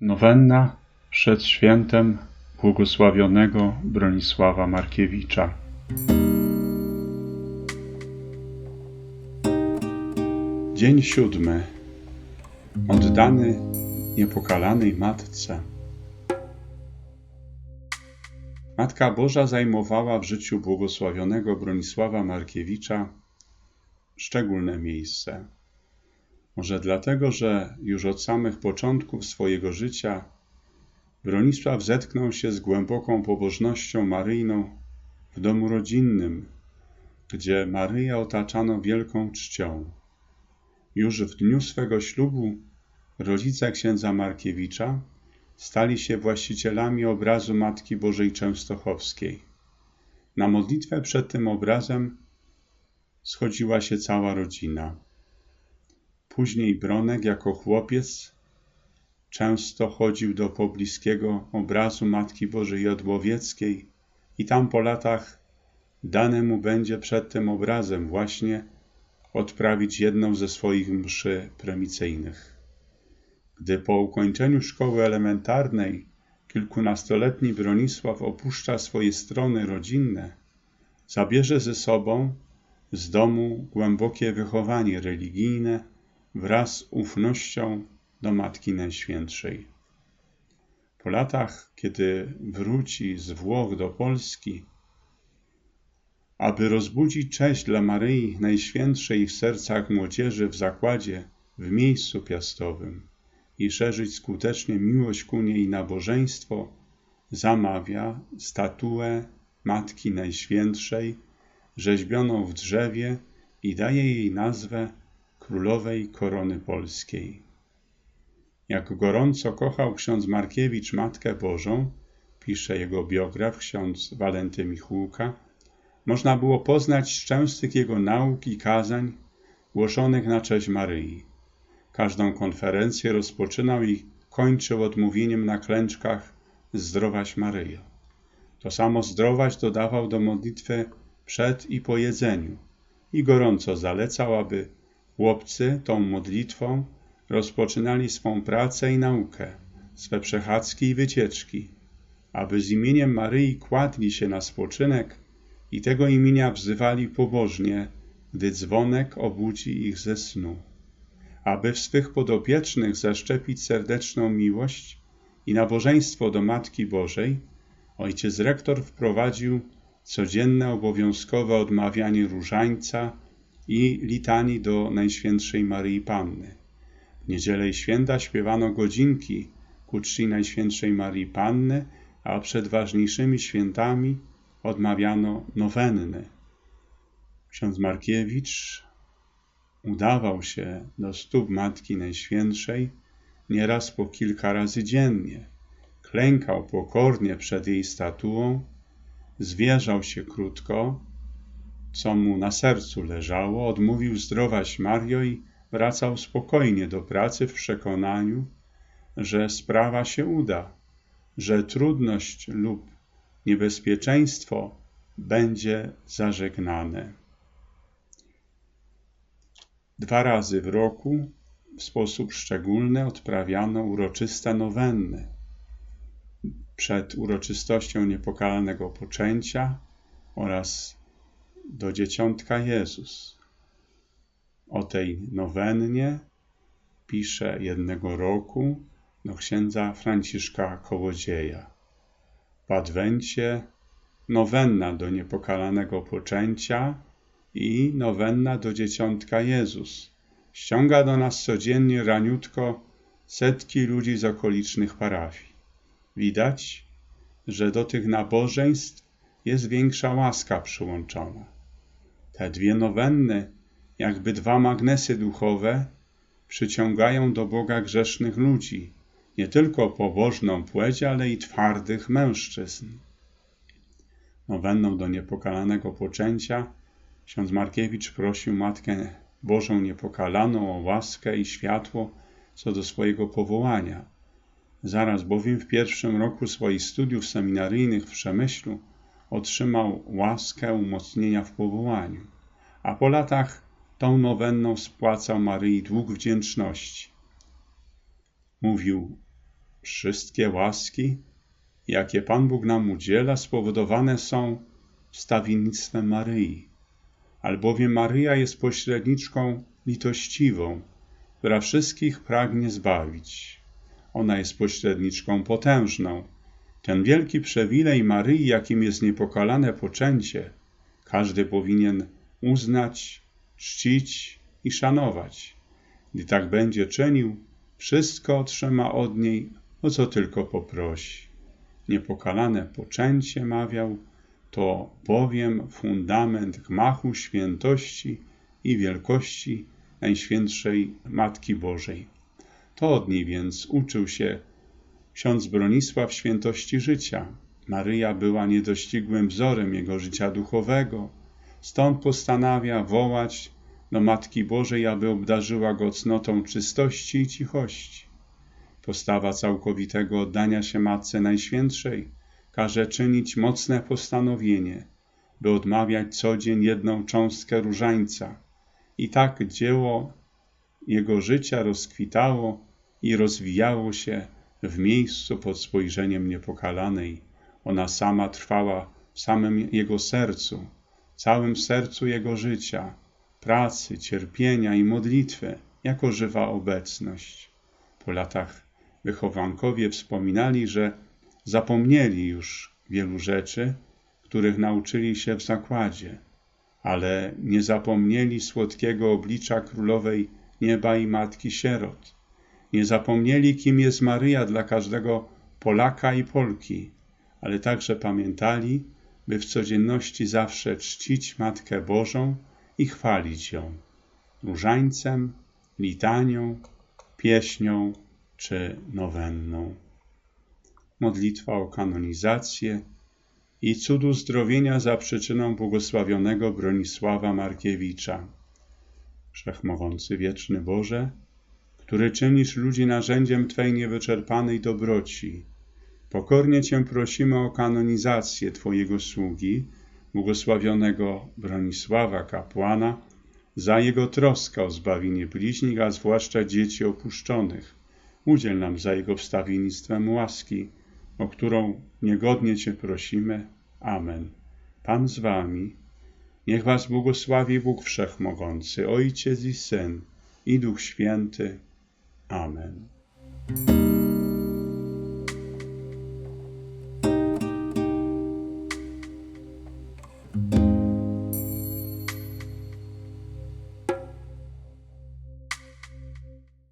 Nowenna przed świętem błogosławionego Bronisława Markiewicza. Dzień siódmy. Oddany niepokalanej Matce. Matka Boża zajmowała w życiu błogosławionego Bronisława Markiewicza szczególne miejsce. Może dlatego, że już od samych początków swojego życia Bronisław zetknął się z głęboką pobożnością maryjną w domu rodzinnym, gdzie Maryję otaczano wielką czcią. Już w dniu swego ślubu rodzice księdza Markiewicza stali się właścicielami obrazu Matki Bożej Częstochowskiej. Na modlitwę przed tym obrazem schodziła się cała rodzina. Później Bronek jako chłopiec często chodził do pobliskiego obrazu Matki Bożej Jodłowieckiej i tam po latach dane mu będzie przed tym obrazem właśnie odprawić jedną ze swoich mszy premicyjnych. Gdy po ukończeniu szkoły elementarnej kilkunastoletni Bronisław opuszcza swoje strony rodzinne, zabierze ze sobą z domu głębokie wychowanie religijne wraz z ufnością do Matki Najświętszej. Po latach, kiedy wróci z Włoch do Polski, aby rozbudzić cześć dla Maryi Najświętszej w sercach młodzieży w zakładzie w miejscu piastowym i szerzyć skutecznie miłość ku niej i nabożeństwo, zamawia statuę Matki Najświętszej rzeźbioną w drzewie i daje jej nazwę Królowej Korony Polskiej. Jak gorąco kochał ksiądz Markiewicz Matkę Bożą, pisze jego biograf ksiądz Walenty Michółka, można było poznać z częstych jego nauk i kazań głoszonych na cześć Maryi. Każdą konferencję rozpoczynał i kończył odmówieniem na klęczkach Zdrowaś Maryjo. To samo zdrowaś dodawał do modlitwy przed i po jedzeniu i gorąco zalecał, aby chłopcy tą modlitwą rozpoczynali swą pracę i naukę, swe przechadzki i wycieczki, aby z imieniem Maryi kładli się na spoczynek i tego imienia wzywali pobożnie, gdy dzwonek obudzi ich ze snu, aby w swych podopiecznych zaszczepić serdeczną miłość i nabożeństwo do Matki Bożej, ojciec rektor wprowadził codzienne obowiązkowe odmawianie różańca i litanii do Najświętszej Maryi Panny. W niedzielę i święta śpiewano godzinki ku czci Najświętszej Marii Panny, a przed ważniejszymi świętami odmawiano nowenny. Ksiądz Markiewicz udawał się do stóp Matki Najświętszej nieraz po kilka razy dziennie. Klękał pokornie przed jej statuą, zwierzał się krótko, co mu na sercu leżało, odmówił zdrowaś Mario i wracał spokojnie do pracy w przekonaniu, że sprawa się uda, że trudność lub niebezpieczeństwo będzie zażegnane. Dwa razy w roku w sposób szczególny odprawiano uroczyste nowenny. Przed uroczystością niepokalanego poczęcia oraz do dzieciątka Jezus. O tej nowennie pisze jednego roku do księdza Franciszka Kołodzieja. W Adwencie nowenna do niepokalanego poczęcia i nowenna do dzieciątka Jezus. Ściąga do nas codziennie raniutko setki ludzi z okolicznych parafii. Widać, że do tych nabożeństw jest większa łaska przyłączona. Te dwie nowenny, jakby dwa magnesy duchowe, przyciągają do Boga grzesznych ludzi, nie tylko pobożną płeć, ale i twardych mężczyzn. Nowenną do niepokalanego poczęcia ksiądz Markiewicz prosił Matkę Bożą Niepokalaną o łaskę i światło co do swojego powołania. Zaraz bowiem w pierwszym roku swoich studiów seminaryjnych w Przemyślu otrzymał łaskę umocnienia w powołaniu, a po latach tą nowenną spłacał Maryi dług wdzięczności. Mówił wszystkie łaski, jakie Pan Bóg nam udziela, spowodowane są wstawiennictwem Maryi, albowiem Maryja jest pośredniczką litościwą, która wszystkich pragnie zbawić. Ona jest pośredniczką potężną. Ten wielki przewilej Maryi, jakim jest niepokalane poczęcie, każdy powinien uznać, czcić i szanować. Gdy tak będzie czynił, wszystko otrzyma od niej, o co tylko poprosi. Niepokalane poczęcie, mawiał, to bowiem fundament gmachu świętości i wielkości Najświętszej Matki Bożej. To od niej więc uczył się ksiądz Bronisław świętości życia. Maryja była niedościgłym wzorem jego życia duchowego, stąd postanawia wołać do Matki Bożej, aby obdarzyła go cnotą czystości i cichości. Postawa całkowitego oddania się Matce Najświętszej każe czynić mocne postanowienie, by odmawiać co dzień jedną cząstkę różańca. I tak dzieło jego życia rozkwitało i rozwijało się w miejscu pod spojrzeniem niepokalanej. Ona sama trwała w samym jego sercu, całym sercu jego życia, pracy, cierpienia i modlitwy, jako żywa obecność. Po latach wychowankowie wspominali, że zapomnieli już wielu rzeczy, których nauczyli się w zakładzie, ale nie zapomnieli słodkiego oblicza królowej nieba i matki sierot. Nie zapomnieli, kim jest Maryja dla każdego Polaka i Polki, ale także pamiętali, by w codzienności zawsze czcić Matkę Bożą i chwalić ją różańcem, litanią, pieśnią czy nowenną. Modlitwa o kanonizację i cud uzdrowienia za przyczyną błogosławionego Bronisława Markiewicza. Wszechmogący wieczny Boże, który czynisz ludzi narzędziem Twej niewyczerpanej dobroci, pokornie Cię prosimy o kanonizację Twojego sługi, błogosławionego Bronisława kapłana, za jego troskę o zbawienie bliźnich, a zwłaszcza dzieci opuszczonych. Udziel nam za jego wstawiennictwem łaski, o którą niegodnie Cię prosimy. Amen. Pan z Wami. Niech Was błogosławi Bóg Wszechmogący, Ojciec i Syn i Duch Święty. Amen.